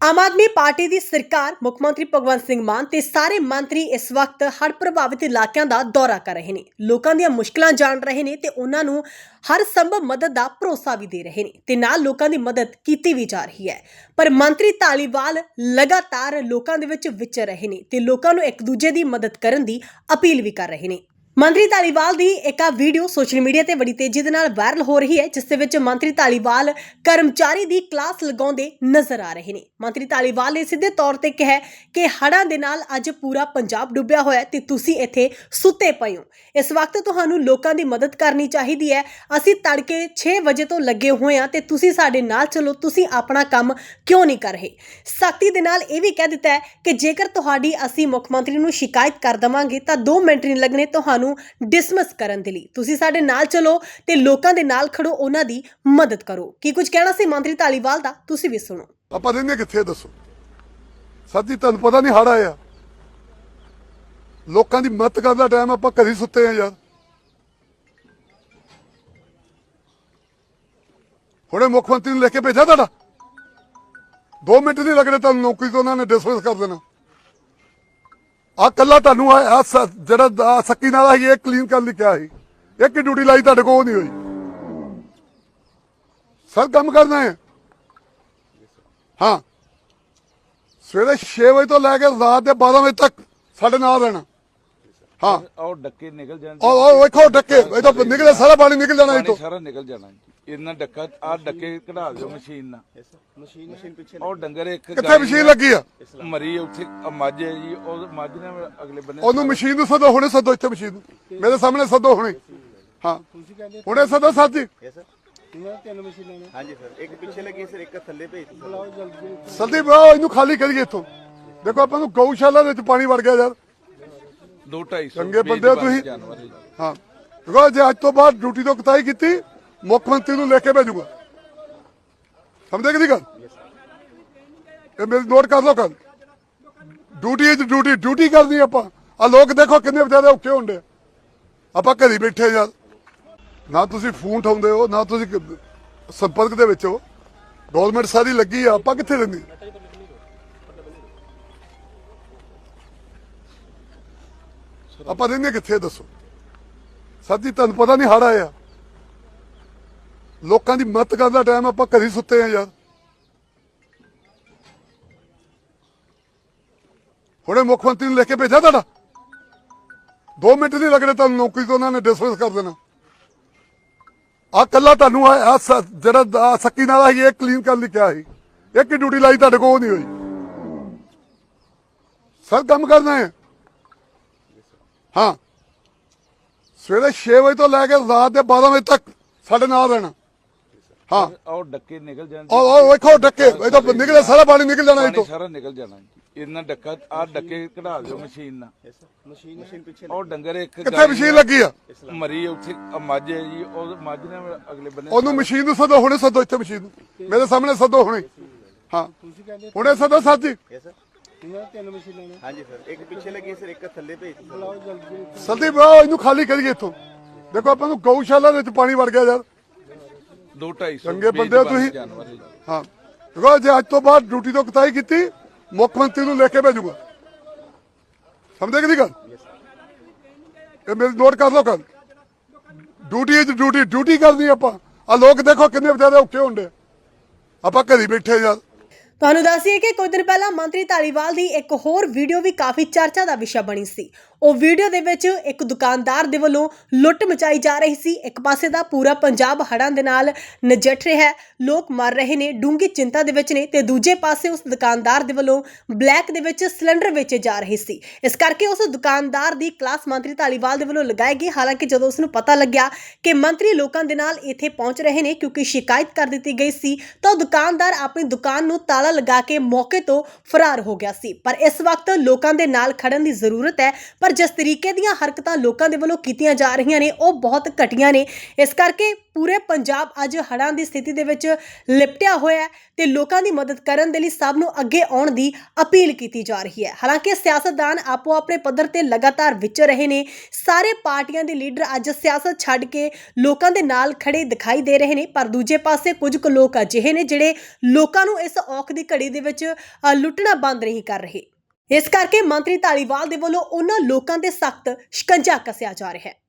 Aam Aadmi party ਦੀ ਸਰਕਾਰ ਮੁੱਖ ਮੰਤਰੀ ਭਗਵੰਤ ਸਿੰਘ ਮਾਨ ਤੇ ਸਾਰੇ ਮੰਤਰੀ ਇਸ ਵਕਤ ਹੜ੍ਹ ਪ੍ਰਭਾਵਿਤ ਇਲਾਕਿਆਂ ਦਾ ਦੌਰਾ ਕਰ ਰਹੇ ਨੇ। ਲੋਕਾਂ ਦੀਆਂ ਮੁਸ਼ਕਲਾਂ ਜਾਣ ਰਹੇ ਨੇ ਤੇ ਉਹਨਾਂ ਨੂੰ ਹਰ ਸੰਭਵ ਮਦਦ ਦਾ ਭਰੋਸਾ ਵੀ ਦੇ ਰਹੇ ਨੇ ਤੇ ਨਾਲ ਲੋਕਾਂ ਦੀ ਮਦਦ ਕੀਤੀ ਵੀ ਜਾ ਰਹੀ ਹੈ। ਪਰ ਮੰਤਰੀ ਧਾਲੀਵਾਲ ਲਗਾਤਾਰ ਲੋਕਾਂ ਦੇ ਵਿੱਚ ਵਿਚਰ ਰਹੇ ਨੇ ਤੇ ਲੋਕਾਂ ਨੂੰ ਇੱਕ ਦੂਜੇ ਦੀ ਮਦਦ ਕਰਨ ਦੀ ਅਪੀਲ ਵੀ ਕਰ ਰਹੇ ਨੇ। ਮੰਤਰੀ ਧਾਲੀਵਾਲ ਦੀ ਇੱਕ ਆ ਵੀਡੀਓ ਸੋਸ਼ਲ ਮੀਡੀਆ ਤੇ ਬੜੀ ਤੇਜ਼ੀ ਦੇ ਨਾਲ ਵਾਇਰਲ ਹੋ ਰਹੀ ਹੈ, ਜਿਸ ਦੇ ਵਿੱਚ ਮੰਤਰੀ ਧਾਲੀਵਾਲ ਕਰਮਚਾਰੀ ਦੀ ਕਲਾਸ ਲਗਾਉਂਦੇ ਨਜ਼ਰ ਆ ਰਹੇ ਨੇ। ਮੰਤਰੀ ਧਾਲੀਵਾਲ ਨੇ ਸਿੱਧੇ ਤੌਰ ਤੇ ਕਿਹਾ ਕਿ ਹੜ੍ਹਾਂ ਦੇ ਨਾਲ ਅੱਜ ਪੂਰਾ ਪੰਜਾਬ ਡੁੱਬਿਆ ਹੋਇਆ ਹੈ ਤੇ ਤੁਸੀਂ ਇੱਥੇ ਸੁੱਤੇ ਪਏ ਹੋ। ਇਸ ਵਕਤ ਤੁਹਾਨੂੰ ਲੋਕਾਂ ਦੀ ਮਦਦ ਕਰਨੀ ਚਾਹੀਦੀ ਹੈ। ਅਸੀਂ ਤੜਕੇ 6 ਵਜੇ ਤੋਂ ਲੱਗੇ ਹੋਏ ਹਾਂ ਤੇ ਤੁਸੀਂ ਸਾਡੇ ਨਾਲ ਚਲੋ, ਤੁਸੀਂ ਆਪਣਾ ਕੰਮ ਕਿਉਂ ਨਹੀਂ ਕਰ ਰਹੇ? ਸਖਤੀ ਦੇ ਨਾਲ ਇਹ ਵੀ ਕਹਿ ਦਿੱਤਾ ਹੈ ਕਿ ਜੇਕਰ ਤੁਹਾਡੀ ਅਸੀਂ ਮੁੱਖ ਮੰਤਰੀ ਨੂੰ ਸ਼ਿਕਾਇਤ ਕਰ ਦਵਾਂਗੇ ਤਾਂ 2 ਮਿੰਟ ਨਹੀਂ ਲੱਗਣੇ, ਤੁਹਾਨੂੰ ਡਿਸਮਿਸ ਕਰਨ ਦੇ ਲਈ। ਤੁਸੀਂ ਸਾਡੇ ਨਾਲ ਚਲੋ ਤੇ ਲੋਕਾਂ ਦੇ ਨਾਲ ਖੜੋ, ਉਹਨਾਂ ਦੀ ਮਦਦ ਕਰੋ। ਕੀ ਕੁਝ ਕਹਿਣਾ ਸੀ ਮੰਤਰੀ ਧਾਲੀਵਾਲ ਦਾ? ਤੁਸੀਂ ਵੀ ਸੁਣੋ। ਆਪਾਂ ਰਹਿੰਦੇ ਕਿੱਥੇ ਦੱਸੋ। ਸਾਡੀ ਤੁਹਾਨੂੰ ਪਤਾ ਨਹੀਂ ਹੜ ਆਇਆ। ਲੋਕਾਂ ਦੀ ਮਦਦ ਕਰਨ ਦਾ ਟਾਈਮ ਆਪਾਂ ਘਰੀ ਸੁੱਤੇ ਆ ਯਾਰ। ਹੁਣੇ ਮੁੱਖ ਮੰਤਰੀ ਨੂੰ ਲੈ ਕੇ ਭੇਜਿਆ ਤੁਹਾਡਾ। 2 ਮਿੰਟ ਨਹੀਂ ਲੱਗਣੇ ਤੁਹਾਨੂੰ, ਨੌਕਰੀ ਤੋਂ ਉਹਨਾਂ ਨੇ ਡਿਸਮਿਸ ਕਰ ਦੇਣਾ। ਆ ਕੱਲਾ ਤੁਹਾਨੂੰ ਆ ਜਿਹੜਾ ਸੱਕੀ ਨਾਲਾ ਸੀ ਇਹ ਕਲੀਨ ਕਰਨ ਲਈ ਕਿਹਾ ਸੀ। ਇੱਕ ਹੀ ਡਿਊਟੀ ਲਾਈ ਤੁਹਾਡੇ ਕੋਲ ਨਹੀਂ ਹੋਈ। ਸਰ ਕੰਮ ਕਰਨਾ ਹੈ। ਹਾਂ। ਸਵੇਰੇ 6 ਵਜੇ ਤੋਂ ਲੈ ਕੇ ਰਾਤ ਦੇ 12 ਵਜੇ ਤੱਕ ਸਾਡੇ ਨਾਲ ਰਹਿਣਾ। ਹਾਂ। ਔਰ ਡੱਕੇ ਨਿਕਲ ਜਾਣ ਉਹ ਉਹ ਵੇਖੋ ਡੱਕੇ। ਇਹ ਤਾਂ ਨਿਕਲੇ ਸਾਰਾ ਪਾਣੀ ਨਿਕਲ ਜਾਣਾ ਇਹ ਤੋਂ ਸਾਰਾ ਨਿਕਲ ਜਾਣਾ ਇਹਨਾਂ ਡੱਕਾ ਆ ਡੱਕੇ ਕਢਾ ਦਿਓ ਮਸ਼ੀਨ ਨਾਲ। ਮਸ਼ੀਨ ਮਸ਼ੀਨ ਪਿੱਛੇ ਔਰ ਡੰਗਰ ਇੱਕ ਕਿੱਥੇ ਗਾਈ ਮਸ਼ੀਨ ਲੱਗੀ ਆ? ਮਰੀ ਉੱਥੇ ਆ ਮੱਝ ਹੈ ਜੀ ਉਹ ਮੱਝ ਨੇ ਅਗਲੇ ਬੰਨੇ ਉਹਨੂੰ ਮਸ਼ੀਨ ਨੂੰ ਸਦੋ ਹੁਣੇ ਸਦੋ ਇੱਥੇ ਮਸ਼ੀਨ ਨੂੰ। ਮੇਰੇ ਸਾਹਮਣੇ ਸਦੋ ਹੁਣੇ। ਹਾਂ। ਹੁਣੇ ਸਦੋ ਜੀ ਯੈਸ ਸਰ ਇਹਨਾਂ ਤਿੰਨ ਮਸ਼ੀਨਾਂ ਨੇ। ਹਾਂਜੀ ਸਰ ਇੱਕ ਪਿੱਛੇ ਲੱਗੀ ਸਰ ਇੱਕ ਥੱਲੇ ਭੇਜ ਦਿੱਤੀ। ਬੁਲਾਓ ਜਲਦੀ ਸਲਦੀ ਬਾ ਇਹਨੂੰ ਖਾਲੀ ਕਰੀਏ ਇੱਥੋਂ। ਦੇਖੋ ਆਪਾਂ ਨੂੰ ਗਊਸ਼ਾਲਾ ਵਿੱਚ ਪਾਣੀ ਵੜ ਗਿਆ ਯਾਰ। ਦੋ ਢਾਈ ਸੌ ਚੰਗੇ ਬੰਦੇ ਹੋ ਤੁਸੀਂ। ਹਾਂ। ਦੇਖੋ ਜੇ ਅੱਜ ਤੋਂ ਬਾਅਦ ਡਿਊਟੀ ਤੋਂ ਕਤਾਈ ਕੀਤੀ। ਮੁੱਖ ਮੰਤਰੀ ਨੂੰ ਲੈ ਕੇ ਭੇਜੂਗਾ। ਸਮਝੇ ਕਿ ਗੱਲ? ਇਹ ਮੇਰੀ ਨੋਟ ਕਰ ਲਓ ਕੱਲ ਡਿਊਟੀ ਹੈ ਡਿਊਟੀ ਡਿਊਟੀ ਕਰਨੀ ਆਪਾਂ। ਆ ਲੋਕ ਦੇਖੋ ਕਿੰਨੇ ਵਿਚਾਰੇ ਔਖੇ ਹੁੰਦੇ ਆ। ਆਪਾਂ ਘਰੀ ਬੈਠੇ ਯਾਰ ਨਾ ਤੁਸੀਂ ਫੋਨ ਉਠਾਉਂਦੇ ਹੋ, ਨਾ ਤੁਸੀਂ ਸੰਪਰਕ ਦੇ ਵਿੱਚ ਹੋ। ਗਵਰਨਮੈਂਟ ਸਾਰੀ ਲੱਗੀ ਆ, ਆਪਾਂ ਕਿੱਥੇ ਰਹਿੰਦੇ? ਆਪਾਂ ਰਹਿੰਦੇ ਕਿੱਥੇ ਦੱਸੋ? ਸਰ ਜੀ ਤੁਹਾਨੂੰ ਪਤਾ ਨਹੀਂ ਹੜ ਆਇਆ। ਲੋਕਾਂ ਦੀ ਮਦਦ ਕਰਨ ਦਾ ਟਾਈਮ ਆਪਾਂ ਘਰੀ ਸੁੱਤੇ ਆ ਯਾਰ। ਹੁਣੇ ਮੁੱਖ ਮੰਤਰੀ ਨੂੰ ਲਿਖ ਕੇ ਭੇਜਿਆ ਤੁਹਾਡਾ? 2 ਮਿੰਟ ਨਹੀਂ ਲੱਗਣੇ ਤੁਹਾਨੂੰ ਨੌਕਰੀ ਤੋਂ, ਉਹਨਾਂ ਨੇ ਡਿਸਮਿਸ ਕਰ ਦੇਣਾ। ਆ ਕੱਲਾ ਤੁਹਾਨੂੰ ਆ ਆਹ ਜਿਹੜਾ ਆਹ ਸੱਕੀ ਨਾਲ ਸੀ ਇਹ ਕਲੀਨ ਕਰਨ ਲਈ ਕਿਹਾ ਸੀ। ਇੱਕ ਹੀ ਡਿਊਟੀ ਲਾਈ ਤੁਹਾਡੇ ਕੋਲ ਉਹ ਨਹੀਂ ਹੋਈ। ਸਰ, ਕੰਮ ਕਰਨਾ ਹੈ। ਹਾਂ। ਸਵੇਰੇ 6 ਵਜੇ ਤੋਂ ਲੈ ਕੇ ਰਾਤ ਦੇ 12 ਵਜੇ ਤੱਕ ਸਾਡੇ ਨਾਲ ਰਹਿਣਾ। ਹਾਂ। ਔਰ ਡੱਕੇ ਨਿਕਲ ਜਾਣ ਉਹ ਉਹ ਵੇਖੋ ਡੱਕੇ। ਇਹ ਤਾਂ ਨਿਕਲੇ ਸਾਰਾ ਪਾਣੀ ਨਿਕਲ ਜਾਣਾ ਇਹ ਪਾਣੀ ਤੋਂ ਸਾਰਾ ਨਿਕਲ ਜਾਣਾ ਜੀ। ਇਹਨਾਂ ਡੱਕਾ ਆ ਡੱਕੇ ਕਢਾ ਦਿਓ ਮਸ਼ੀਨ ਨਾਲ। ਯੈਸ ਸਰ ਮਸ਼ੀਨ ਮਸ਼ੀਨ ਪਿੱਛੇ ਔਰ ਡੰਗਰ ਇੱਕ ਕਿੱਥੇ ਗਾਈ ਮਸ਼ੀਨ ਲੱਗੀ ਆ? ਮਰੀ ਉੱਥੇ ਆ ਮੱਝ ਹੈ ਜੀ ਉਹ ਮੱਝ ਨੇ ਅਗਲੇ ਬੰਨੇ ਉਹਨੂੰ ਮਸ਼ੀਨ ਨੂੰ ਸਦੋ ਹੁਣੇ ਸਦੋ ਇੱਥੇ ਮਸ਼ੀਨ ਨੂੰ। ਮੇਰੇ ਸਾਹਮਣੇ ਸਦੋ ਹੁਣੇ। ਹਾਂ। ਤੁਸੀਂ ਕਹਿੰਦੇ ਹੁਣੇ ਸਦੋ ਸਰ ਜੀ ਯੈਸ ਸਰ। ਇਹਨਾਂ ਤਿੰਨ ਮਸ਼ੀਨਾਂ ਨੇ। ਹਾਂਜੀ ਸਰ ਇੱਕ ਪਿੱਛੇ ਲੱਗੀ ਸਰ ਇੱਕ ਥੱਲੇ ਭੇਜ ਦਿੱਤੀ ਬੁਲਾਓ ਜਲਦੀ। ਸਲਦੀ ਬਾ ਇਹਨੂੰ ਖਾਲੀ ਕਰੀਏ ਇੱਥੋਂ। ਦੇਖੋ ਆਪਾਂ ਨੂੰ ਗਊਸ਼ਾਲਾ ਵਿੱਚ ਪਾਣੀ ਵੜ ਗਿਆ ਯਾਰ। ਚੰਗੇ ਬੰਦੇ ਹੋ ਤੁਸੀਂ। ਹੈ ਜੀ। ਦੇਖੋ ਜੇ ਅੱਜ ਤੋਂ ਬਾਅਦ ਡਿਊਟੀ ਤੋਂ ਕਤਾਈ ਕੀਤੀ ਮੁੱਖ ਮੰਤਰੀ ਨੂੰ ਲੈ ਕੇ ਭੇਜੂਗਾ ਸਮਝੇ ਕਿ ਗੱਲ ਇਹ ਮੇਰੀ ਨੋਟ ਕਰ ਲਓ ਕੱਲ ਡਿਊਟੀ ਹੈ ਡਿਊਟੀ ਡਿਊਟੀ ਕਰਨੀ ਆਪਾਂ ਆ ਲੋਕ ਦੇਖੋ ਕਿੰਨੇ ਵਿਚਾਰੇ ਔਖੇ ਹੁੰਦੇ। ਆਪਾਂ ਘਰੀ ਬੈਠੇ ਯਾਰ ਤੁਹਾਨੂੰ ਦੱਸੀਏ ਕਿ ਕੁਝ ਦਿਨ ਪਹਿਲਾਂ ਮੰਤਰੀ ਧਾਲੀਵਾਲ ਦੀ ਇੱਕ ਹੋਰ ਵੀਡੀਓ ਵੀ ਕਾਫੀ ਚਰਚਾ ਦਾ ਵਿਸ਼ਾ ਬਣੀ ਸੀ। ਉਹ ਵੀਡੀਓ ਦੇ ਵਿੱਚ ਇੱਕ ਦੁਕਾਨਦਾਰ ਦੇ ਵੱਲੋਂ ਲੁੱਟ ਮਚਾਈ ਜਾ ਰਹੀ ਸੀ। ਇੱਕ ਪਾਸੇ ਦਾ ਪੂਰਾ ਪੰਜਾਬ ਹੜ੍ਹਾਂ ਦੇ ਨਾਲ ਨਜਿੱਠ ਰਿਹਾ ਹੈ। ਲੋਕ ਮਰ ਰਹੇ ਨੇ ਡੂੰਗੀ ਚਿੰਤਾ ਦੇ ਵਿੱਚ ਨੇ ਤੇ ਦੂਜੇ ਪਾਸੇ ਉਸ ਦੁਕਾਨਦਾਰ ਦੇ ਵੱਲੋਂ ਬਲੈਕ ਦੇ ਵਿੱਚ ਸਿਲੰਡਰ ਵੇਚੇ ਜਾ ਰਹੇ ਸੀ। ਇਸ ਕਰਕੇ ਉਸ ਦੁਕਾਨਦਾਰ ਦੀ ਕਲਾਸ ਮੰਤਰੀ ਧਾਲੀਵਾਲ ਦੇ ਵੱਲੋਂ ਲਗਾਈ ਗਈ ਹਾਲਾਂਕਿ ਜਦੋਂ ਉਸ ਨੂੰ ਪਤਾ ਲੱਗਿਆ ਕਿ ਮੰਤਰੀ ਲੋਕਾਂ ਦੇ ਨਾਲ ਇੱਥੇ ਪਹੁੰਚ ਰਹੇ ਨੇ ਕਿਉਂਕਿ ਸ਼ਿਕਾਇਤ ਕਰ ਦਿੱਤੀ ਗਈ ਸੀ, ਤਾਂ ਉਹ ਦੁਕਾਨਦਾਰ ਆਪਣੀ ਦੁਕਾਨ ਨੂੰ ਤਾਲਾ ਲਗਾ ਕੇ ਮੌਕੇ ਤੋਂ ਫਰਾਰ ਹੋ ਗਿਆ ਸੀ। ਪਰ ਇਸ ਵਕਤ ਲੋਕਾਂ ਦੇ ਨਾਲ ਖੜਨ ਦੀ ਜ਼ਰੂਰਤ ਹੈ। ਪਰ ਜਿਸ ਤਰੀਕੇ ਦੀਆਂ ਹਰਕਤਾਂ ਲੋਕਾਂ ਦੇ ਵੱਲੋਂ ਕੀਤੀਆਂ ਜਾ ਰਹੀਆਂ ਨੇ, ਉਹ ਬਹੁਤ ਘਟੀਆਂ ਨੇ। ਇਸ ਕਰਕੇ ਪੂਰੇ ਪੰਜਾਬ ਅੱਜ ਹੜ੍ਹਾਂ ਦੀ ਸਥਿਤੀ ਦੇ ਵਿੱਚ ਲਿਪਟਿਆ ਹੋਇਆ ਹੈ ਤੇ ਲੋਕਾਂ ਦੀ ਮਦਦ ਕਰਨ ਦੇ ਲਈ ਸਭ ਨੂੰ ਅੱਗੇ ਆਉਣ ਦੀ ਅਪੀਲ ਕੀਤੀ ਜਾ ਰਹੀ ਹੈ। ਹਾਲਾਂਕਿ ਸਿਆਸਤਦਾਨ ਆਪੋ ਆਪਣੇ ਪੱਧਰ ਤੇ ਲਗਾਤਾਰ ਵਿਚਰ ਰਹੇ ਨੇ। ਸਾਰੇ ਪਾਰਟੀਆਂ ਦੇ ਲੀਡਰ ਅੱਜ ਸਿਆਸਤ ਛੱਡ ਕੇ ਲੋਕਾਂ ਦੇ ਨਾਲ ਖੜੇ ਦਿਖਾਈ ਦੇ ਰਹੇ ਨੇ। ਪਰ ਦੂਜੇ ਪਾਸੇ ਕੁਝ ਕੁ ਲੋਕ ਅਜਿਹੇ ਨੇ ਜਿਹੜੇ ਲੋਕਾਂ ਨੂੰ ਇਸ ਔਖ ਦੀ ਦੀ ਘੜੀ ਦੇ ਵਿੱਚ ਲੁੱਟਣਾ ਬੰਦ ਨਹੀਂ ਕਰ ਰਹੇ। ਇਸ ਕਰਕੇ ਮੰਤਰੀ ਧਾਲੀਵਾਲ ਦੇ ਵੱਲੋਂ ਉਹਨਾਂ ਲੋਕਾਂ ਤੇ ਸਖਤ ਸ਼ਿਕੰਜਾ ਕੱਸਿਆ ਜਾ ਰਿਹਾ ਹੈ।